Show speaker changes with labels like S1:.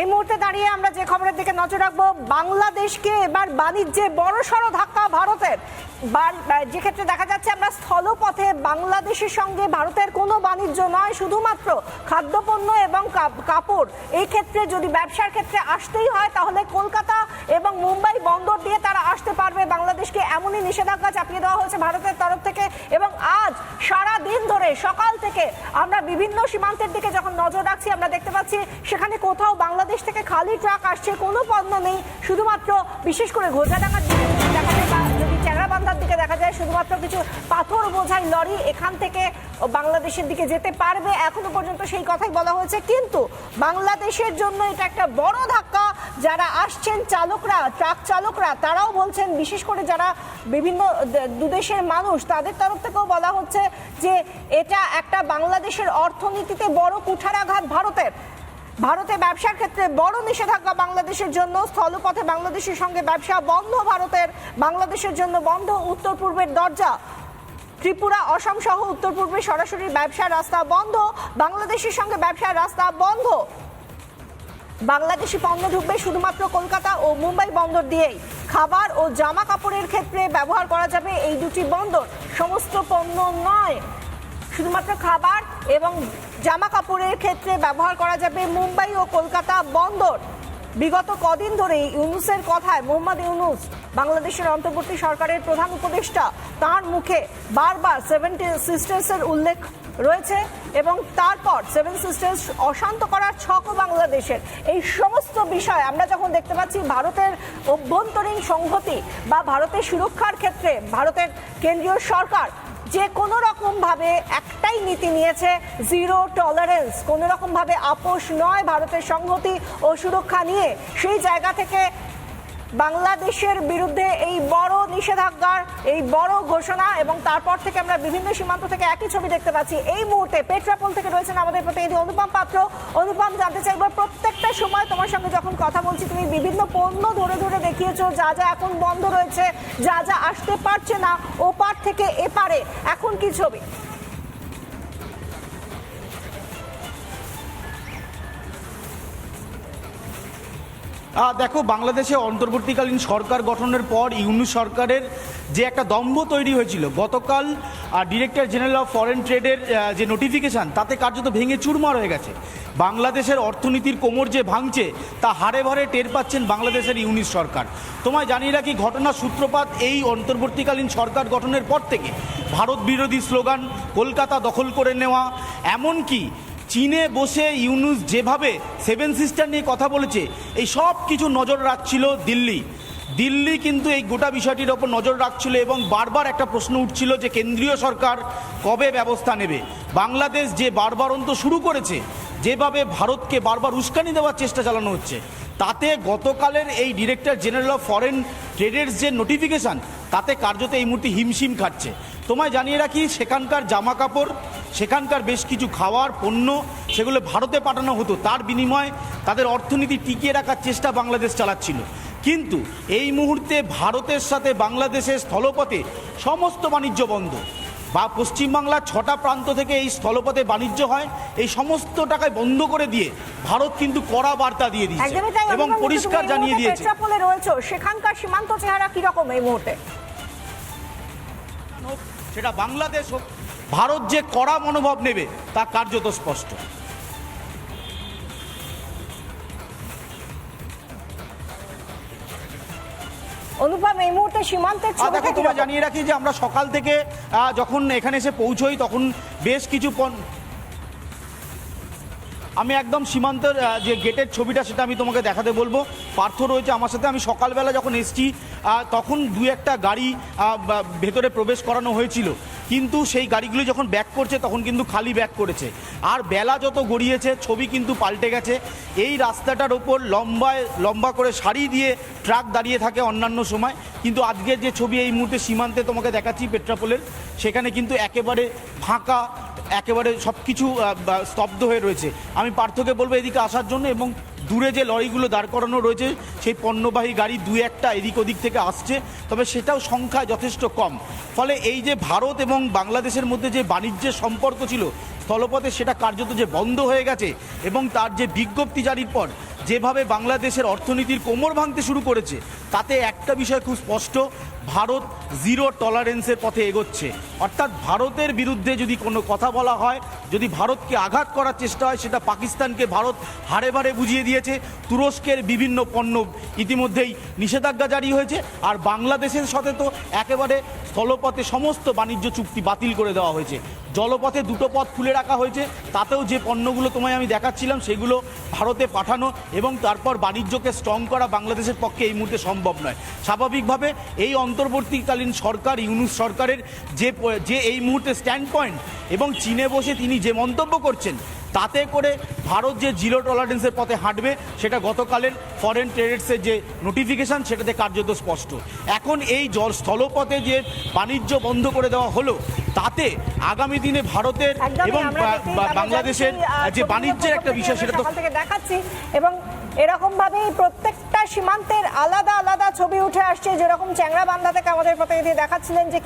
S1: এই মুহূর্তে দাঁড়িয়ে আমরা যে খবরের দিকে নজর রাখব, বাংলাদেশকে এবার বাণিজ্যে বড় সড় ধাক্কা ভারতের। যে ক্ষেত্রে দেখা যাচ্ছে আমরা স্থলপথে বাংলাদেশের সঙ্গে ভারতের কোনো বাণিজ্য নয়, শুধুমাত্র খাদ্যপণ্য এবং কাপ- কাপড়। এই ক্ষেত্রে যদি ব্যবসার ক্ষেত্রে আসতেই হয়, তাহলে কলকাতা এবং মুম্বাই বন্দর দিয়ে তারা আসতে পারবে। বাংলাদেশকে এমনই নিষেধাজ্ঞা চাপিয়ে দেওয়া হয়েছে ভারতের তরফ থেকে এবং আজ সারা দিন ধরে সকাল থেকে আমরা বিভিন্ন সীমান্তের দিকে যখন নজর রাখছি, আমরা দেখতে পাচ্ছি সেখানে কোথাও বাংলাদেশ থেকে খালি ট্রাক আসছে, কোনো পণ্য নেই, শুধুমাত্র বিশেষ করে ঘোষাডাঙ্গার দিকে দেখা যায় যদি চ্যাংরাবান্ধার দিকে দেখা যায় শুধুমাত্র কিছু পাথর বোঝাই লরি এখান থেকে বাংলাদেশের দিকে যেতে পারবে। এখনও পর্যন্ত সেই কথাই বলা হয়েছে। কিন্তু বাংলাদেশের জন্য এটা একটা বড় ধাক্কা। যারা আসছেন চালকরা, ট্রাক চালকরা, তারাও বলছেন, বিশেষ করে যারা বিভিন্ন দুদেশের মানুষ, তাদের তরফ থেকেও বলা হচ্ছে যে এটা একটা বাংলাদেশের অর্থনীতিতে বড় কুঠারাঘাত ভারতের। ভারতে ব্যবসার ক্ষেত্রে বড় নিষেধাজ্ঞা বাংলাদেশের জন্য, স্থলপথে বাংলাদেশের সঙ্গে ব্যবসা বন্ধ ভারতের, বাংলাদেশের জন্য বন্ধ উত্তর পূর্বের দরজা। ত্রিপুরা, অসম সহ উত্তর পূর্বে সরাসরি ব্যবসার রাস্তা বন্ধ, বাংলাদেশের সঙ্গে ব্যবসার রাস্তা বন্ধ। বাংলাদেশি পণ্য ঢুকবে শুধুমাত্র কলকাতা ও মুম্বাই বন্দর দিয়েই। খাবার ও জামা কাপড়ের ক্ষেত্রে ব্যবহার করা যাবে এই দুটি বন্দর। সমস্ত পণ্য নয়, শুধুমাত্র খাবার এবং জামা কাপড়ের ক্ষেত্রে ব্যবহার করা যাবে মুম্বাই ও কলকাতা বন্দর। বিগত কদিন ধরে ইউনুসের কথায় মোহাম্মদ ইউনুস বাংলাদেশের অন্তর্বর্তী সরকারের প্রধান উপদেষ্টা। তার মুখে বারবার সেভেন্টি সিস্টার্সের উল্লেখ রয়েছে এবং তারপর সেভেন সিস্টার্স অশান্ত করার ছকও বাংলাদেশের। এই সমস্ত বিষয় আমরা যখন দেখতে পাচ্ছি ভারতের অভ্যন্তরীণ সংহতি বা ভারতের সুরক্ষার ক্ষেত্রে ভারতের কেন্দ্রীয় সরকার যে কোনো রকম ভাবে একটাই নীতি নিয়েছে জিরো টলারেন্স। কোনো রকম ভাবে আপোষ নয় ভারতের সংহতি ও সুরক্ষা নিয়ে। সেই জায়গা থেকে বাংলাদেশের বিরুদ্ধে এই নিষেধাজ্ঞার এই বড় ঘোষণা এবং তারপর থেকে আমরা বিভিন্ন সীমান্ত থেকে একই ছবি দেখতে পাচ্ছি। এই মুহূর্তে পেট্রাপোল থেকে রয়েছেন আমাদের প্রতিনিধি অনুপম পাত্র। অনুপম, জানতে চাই চাইব প্রত্যেকটা সময় তোমার সঙ্গে যখন কথা বলছি, তুমি বিভিন্ন পণ্য ধরে ধরে দেখিয়েছো, যা যা এখন বন্ধ রয়েছে, যা যা আসতে পারছে না, ওপার থেকে এপারে। এখন কি ছবি?
S2: দেখো, বাংলাদেশে অন্তর্বর্তীকালীন সরকার গঠনের পর ইউনুস সরকারের যে একটা দম্ভ তৈরি হয়েছিল, গতকাল ডিরেক্টর জেনারেল অফ ফরেন ট্রেডের যে নোটিফিকেশন তাতে কার্যত ভেঙে চুরমার হয়ে গেছে। বাংলাদেশের অর্থনীতির কোমর যে ভাঙছে, তা হারে ভারে টের পাচ্ছেন বাংলাদেশের ইউনিস সরকার। তোমায় জানিয়ে রাখি, ঘটনার সূত্রপাত এই অন্তর্বর্তীকালীন সরকার গঠনের পর থেকে ভারত বিরোধী স্লোগান, কলকাতা দখল করে নেওয়া, এমনকি চীনে বসে ইউনুস যেভাবে সেভেন সিস্টার নিয়ে কথা বলেছে, এই সব কিছু নজর রাখছিল দিল্লি। দিল্লি কিন্তু এই গোটা বিষয়টির ওপর নজর রাখছিল এবং বারবার একটা প্রশ্ন উঠছিল যে কেন্দ্রীয় সরকার কবে ব্যবস্থা নেবে। বাংলাদেশ যে বারবার অন্ত শুরু করেছে, যেভাবে ভারতকে বারবার উস্কানি দেওয়ার চেষ্টা চালানো হচ্ছে, তাতে গতকালের এই ডিরেক্টর জেনারেল অফ ফরেন ট্রেডের যে নোটিফিকেশান, তাতে কার্যত এই মুহূর্তে হিমশিম খাচ্ছে। তোমায় জানিয়ে রাখি, সেখানকার জামা কাপড় সেখানকার বেশ কিছু খাওয়ার পণ্য সেগুলো ভারতে পাঠানো হতো। তার বিনিময়ে তাদের অর্থনীতি টিকিয়ে রাখার চেষ্টা বাংলাদেশ চালাচ্ছিল। কিন্তু এই মুহূর্তে ভারতের সাথে বাংলাদেশের স্থলপথে সমস্ত বাণিজ্য বন্ধ। বা পশ্চিমবাংলার ছটা প্রান্ত থেকে এই স্থলপথে বাণিজ্য হয় এই সমস্ত টাকায় বন্ধ করে দিয়ে ভারত কিন্তু কড়া বার্তা দিয়ে দিয়েছে এবং পরিষ্কার জানিয়ে দিয়েছে।
S1: সেখানকার সীমান্ত চেহারা কীরকম এই মুহূর্তে?
S2: সেটা বাংলাদেশ হোক ভারত যে কড়া মনোভাব নেবে তা কার্যত স্পষ্ট।
S1: অনুপম এই মুহূর্তে সীমান্তের
S2: দেখো তোমায় জানিয়ে রাখি যে আমরা সকাল থেকে যখন এখানে এসে পৌঁছই তখন বেশ কিছু আমি একদম সীমান্তের যে গেটের ছবিটা সেটা আমি তোমাকে দেখাতে বলব। পার্থ রয়েছে আমার সাথে। আমি সকালবেলা যখন এসছি তখন দু একটা গাড়ি ভেতরে প্রবেশ করানো হয়েছিল। কিন্তু সেই গাড়িগুলি যখন ব্যাক করছে, তখন কিন্তু খালি ব্যাক করেছে। আর বেলা যত গড়িয়েছে, ছবি কিন্তু পাল্টে গেছে। এই রাস্তাটার ওপর লম্বায়, লম্বা করে সারি দিয়ে ট্রাক দাঁড়িয়ে থাকে অন্যান্য সময়। কিন্তু আজকের যে ছবি, এই মুহূর্তে সীমান্তে তোমাকে দেখাচ্ছি পেট্রাপোলের। সেখানে কিন্তু একেবারে ফাঁকা, একেবারে সব কিছু স্তব্ধ হয়ে রয়েছে। আমি পার্থকে বলব এদিকে আসার জন্য এবং দূরে যে লরিগুলো দাঁড় করানো রয়েছে, সেই পণ্যবাহী গাড়ি দু একটা এদিক ওদিক থেকে আসছে, তবে সেটাও সংখ্যা যথেষ্ট কম। ফলে এই যে ভারত এবং বাংলাদেশের মধ্যে যে বাণিজ্যের সম্পর্ক ছিল, স্থলপথে সেটা কার্যত যে বন্ধ হয়ে গেছে এবং তার যে বিজ্ঞপ্তি জারির পর, যেভাবে বাংলাদেশের অর্থনীতির কোমর ভাঙতে শুরু করেছে, তাতে একটা বিষয় খুব স্পষ্ট ভারত জিরো টলারেন্সের পথে এগোচ্ছে। অর্থাৎ ভারতের বিরুদ্ধে যদি কোনো কথা বলা হয়, যদি ভারতকে আঘাত করার চেষ্টা হয়, সেটা পাকিস্তানকে ভারত হাড়ে বাড়ে বুঝিয়ে দিয়েছে। তুরস্কের বিভিন্ন পণ্য ইতিমধ্যেই নিষেধাজ্ঞা জারি হয়েছে। আর বাংলাদেশের সাথে তো একেবারে স্থলপথে সমস্ত বাণিজ্য চুক্তি বাতিল করে দেওয়া হয়েছে। জলপথে দুটো পথ খুলে রাখা হয়েছে। তাতেও যে পণ্যগুলো তোমায় আমি দেখাচ্ছিলাম, সেগুলো ভারতে পাঠানো এবং তারপর বাণিজ্যকে স্ট্রং করা বাংলাদেশের পক্ষে এই মুহূর্তে সম্ভব নয়। স্বাভাবিকভাবে এই অন্তর্বর্তীকালীন সরকার ইউনুস সরকারের যে যে এই মুহূর্তে স্ট্যান্ড পয়েন্ট এবং চীনে বসে তিনি যে মন্তব্য করছেন তাতে করে ভারত যে জিরো টলারেন্সের পথে হাঁটবে সেটা গতকালের ফরেন ট্রেডার্সের যে নোটিফিকেশন সেটাতে কার্যত স্পষ্ট। এখন এই জল স্থলপথে যে বাণিজ্য বন্ধ করে দেওয়া হলো তাতে আগামী দিনে ভারতের এবং বাংলাদেশের যে বাণিজ্যের একটা বিষয় সেটা তো
S1: দেখাচ্ছি এবং এরকম ভাবে প্রত্যেকটা সীমান্তের আলাদা আলাদা ছবি উঠে আসছে। যেরকম চ্যাংরা বান্ধা থেকে আমাদের প্রতিনিধি দেখাচ্ছিলেন যে